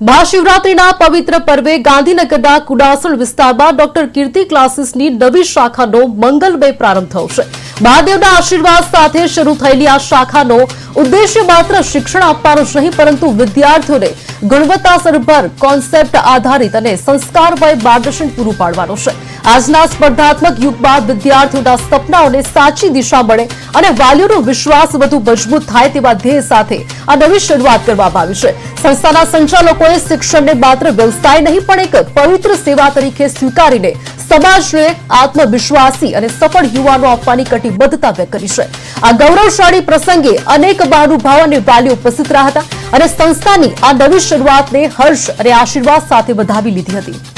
મહાશિવરાત્રીના પવિત્ર પર્વે ગાંધીનગરના કુડાસણ વિસ્તારમાં ડોક્ટર કીર્તિ ક્લાસીસની નવી શાખાનો મંગલમય પ્રારંભ થયો છે. મહાદેવના આશીર્વાદ સાથે શરૂ થયેલી આ શાખાનો ઉદ્દેશ્ય માત્ર શિક્ષણ આપવાનો જ નહીં, પરંતુ વિદ્યાર્થીઓને ગુણવત્તાસરભર કોન્સેપ્ટ આધારિત અને સંસ્કારમય માર્ગદર્શન પૂરું પાડવાનો છે. આજના સ્પર્ધાત્મક યુગમાં વિદ્યાર્થીઓના સપનાઓને સાચી દિશા મળે અને વાલીઓનો વિશ્વાસ વધુ મજબૂત થાય તેવા ધ્યેય સાથે આ નવી શરૂઆત કરવામાં આવી છે. સંસ્થાના સંચાલકોએ શિક્ષણને માત્ર વ્યવસાય નહીં, પણ એક પવિત્ર સેવા તરીકે સ્વીકારીને સમાજને આત્મવિશ્વાસી અને સફળ યુવાનો આપવાની કટિબદ્ધતા વ્યક્ત કરી છે. આ ગૌરવશાળી પ્રસંગે અનેક મહાનુભાવો અને વાલીઓ ઉપસ્થિત રહ્યા હતા અને સંસ્થાની આ નવી શરૂઆતને હર્ષ અને આશીર્વાદ સાથે વધાવી લીધી હતી.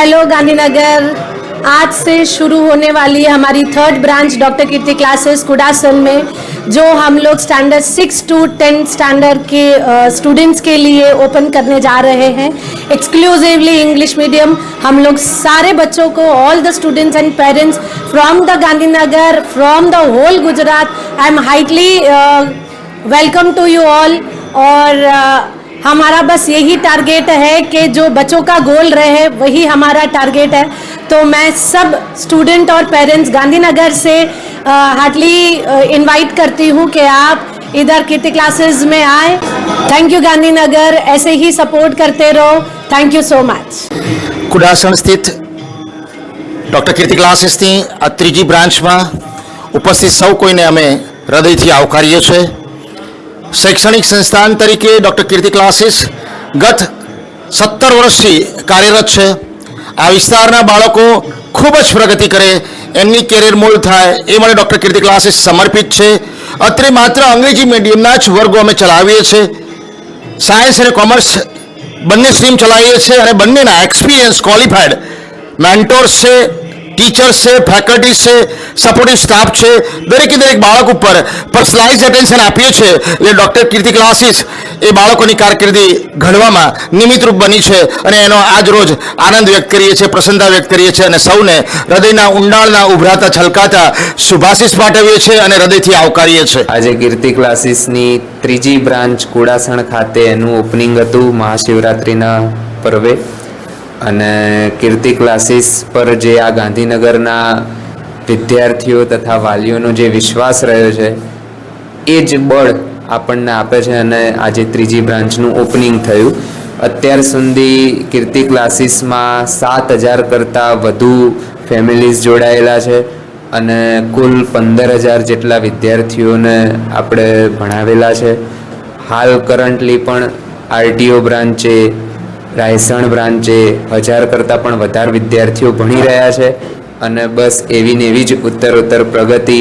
हेलो गांधीनगर आज से शुरू होने वाली है हमारी third branch doctor Kirti classes Kudasan में जो हम लोग standard six to tenth standard के स्टूडेंट्स के लिए ओपन करने जा रहे हैं। एक्सक्लूसिवली इंग्लिश मीडियम हम लोग सारे बच्चों को all the students and parents from the Gandhinagar from the whole Gujarat I am heartily welcome to you all और अ, हमारा बस यही टारगेट है कि जो बच्चों का गोल रहे वही हमारा टारगेट है तो मैं सब स्टूडेंट और पेरेंट्स गांधीनगर से हार्टली इनवाइट करती हूँ कि आप इधर कीर्ति क्लासेस में आए थैंक यू गांधीनगर ऐसे ही सपोर्ट करते रहो thank you so much Kudasan સ્થિત ડૉક્ટર કીર્તિ ક્લાસીસની આ ત્રીજી બ્રાન્ચમાં ઉપસ્થિત સૌ કોઈને અમે હૃદયથી આવકારીએ છીએ શૈક્ષણિક સંસ્થાન તરીકે ડૉક્ટર કીર્તિ ક્લાસીસ ગત સત્તર વર્ષથી કાર્યરત છે. આ વિસ્તારના બાળકો ખૂબ જ પ્રગતિ કરે, એમની કેરિયર મૂળ થાય એ માટે ડૉક્ટર કીર્તિ ક્લાસીસ સમર્પિત છે. અત્રે માત્ર અંગ્રેજી મીડિયમના જ વર્ગો અમે ચલાવીએ છીએ. સાયન્સ અને કોમર્સ બંને સ્ટ્રીમ ચલાવીએ છીએ અને બંનેના એક્સપિરિયન્સ ક્વોલિફાઈડ મેન્ટોર્સ છે. ટીચર્સ છે ફેકલ્ટીઝ છે સપોર્ટિવ સ્ટાફ છે, દરેકે દરેક બાળક ઉપર. પર્સનલાઇઝ એટેન્શન આપીએ છીએ, એટલે ડૉક્ટર કીર્તિ ક્લાસીસ એ બાળકોની કારકિર્દી ઘડવામાં નિમિત્તરૂપ બની છે અને એનો આજ રોજ આનંદ વ્યક્ત કરીએ છીએ, પ્રસન્નતા વ્યક્ત કરીએ છીએ અને સૌને હૃદયના ઊંડાણના ઉભરાતા, છલકાતા શુભાશીષ પાઠવીએ છીએ અને હૃદયથી આવકારીએ છીએ. આજે કીર્તિ ક્લાસીસની ત્રીજી બ્રાન્ચ કુડાસણ ખાતે એનું ઓપનિંગ હતું મહાશિવરાત્રિના પર્વે. અને કીર્તિ ક્લાસીસ પર જે આ ગાંધીનગરના વિદ્યાર્થીઓ તથા વાલીઓનો જે વિશ્વાસ રહ્યો છે, એ જ બળ આપણને આપે છે અને આજે ત્રીજી બ્રાન્ચનું ઓપનિંગ થયું. અત્યાર સુધી કીર્તિ ક્લાસીસમાં સાત હજાર કરતાં વધુ ફેમિલીઝ જોડાયેલા છે અને કુલ પંદર હજાર જેટલા વિદ્યાર્થીઓને આપણે ભણાવેલા છે. હાલ કરન્ટલી પણ આરટીઓ બ્રાન્ચે રાયસણ બ્રાન્ચે હજાર કરતાં પણ વધારે વિદ્યાર્થીઓ ભણી રહ્યા છે અને બસ એવી ને એવી જ ઉત્તરોત્તર પ્રગતિ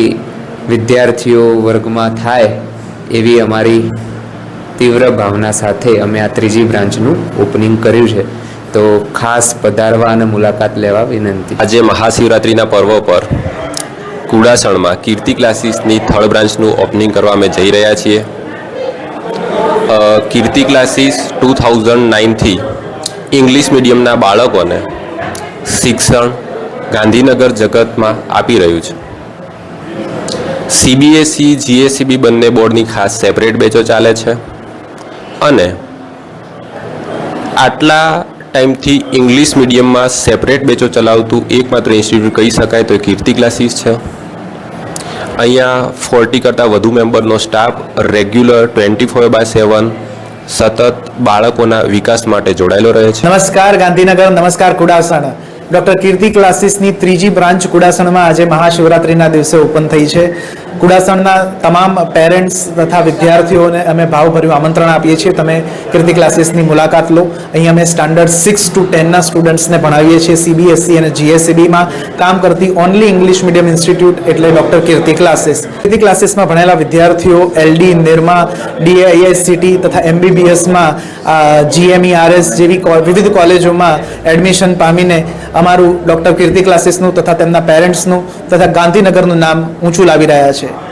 વિદ્યાર્થીઓ વર્ગમાં થાય એવી અમારી તીવ્ર ભાવના સાથે અમે આ ત્રીજી બ્રાન્ચનું ઓપનિંગ કર્યું છે. તો ખાસ પધારવા અને મુલાકાત લેવા વિનંતી. આજે મહાશિવરાત્રિના પર્વ પર કુડાસણમાં કીર્તિ ક્લાસીસની થર્ડ બ્રાન્ચનું ઓપનિંગ કરવા અમે જઈ રહ્યા છીએ. કીર્તિ ક્લાસીસ ટુ થાઉઝન્ડ નાઇનથી ઇંગ્લિશ મીડિયમના બાળકોને શિક્ષણ ગાંધીનગર જગતમાં આપી રહ્યું છે. સીબીએસઈ જીએસસીબી બંને બોર્ડની ખાસ સેપરેટ બેચો ચાલે છે અને આટલા ટાઈમથી ઇંગ્લિશ મીડિયમમાં સેપરેટ બેચો ચલાવતું એકમાત્ર ઇન્સ્ટિટ્યૂટ કહી શકાય તો કીર્તિ ક્લાસીસ છે. અહીંયા ફોર્ટી કરતાં વધુ મેમ્બરનો staff regular twenty four by seven સતત બાળકોના વિકાસ માટે જોડાયેલો રહે છે. નમસ્કાર, ગાંધીનગર, નમસ્કાર, કુડાસણ. ડોક્ટર કીર્તિ ક્લાસીસની ત્રીજી બ્રાન્ચ કુડાસણમાં આજે મહાશિવરાત્રિના દિવસે ઓપન થઈ છે. કુડાસણના તમામ પેરેન્ટ્સ તથા વિદ્યાર્થીઓને અમે ભાવભર્યું આમંત્રણ આપીએ છીએ. તમે કીર્તિ ક્લાસીસની મુલાકાત લો. અહીં અમે સ્ટાન્ડર્ડ સિક્સ ટુ ટેનના સ્ટુડન્ટ્સને ભણાવીએ છીએ. સીબીએસસી અને જીએસસીબીમાં કામ કરતી ઓનલી ઇંગ્લિશ મીડિયમ ઇન્સ્ટિટ્યૂટ એટલે ડૉક્ટર કીર્તિ ક્લાસીસ. કીર્તિ ક્લાસીસમાં ભણેલા વિદ્યાર્થીઓ એલડી નિરમા ડીએઆઈએસસીટી તથા એમબીબીએસમાં જીએમઈઆરએસ જેવી કો- વિવિધ કોલેજોમાં એડમિશન પામીને અમારું ડૉક્ટર કીર્તિ ક્લાસીસનું તથા તેમના પેરેન્ટ્સનું તથા ગાંધીનગરનું નામ ઊંચું લાવી રહ્યા છે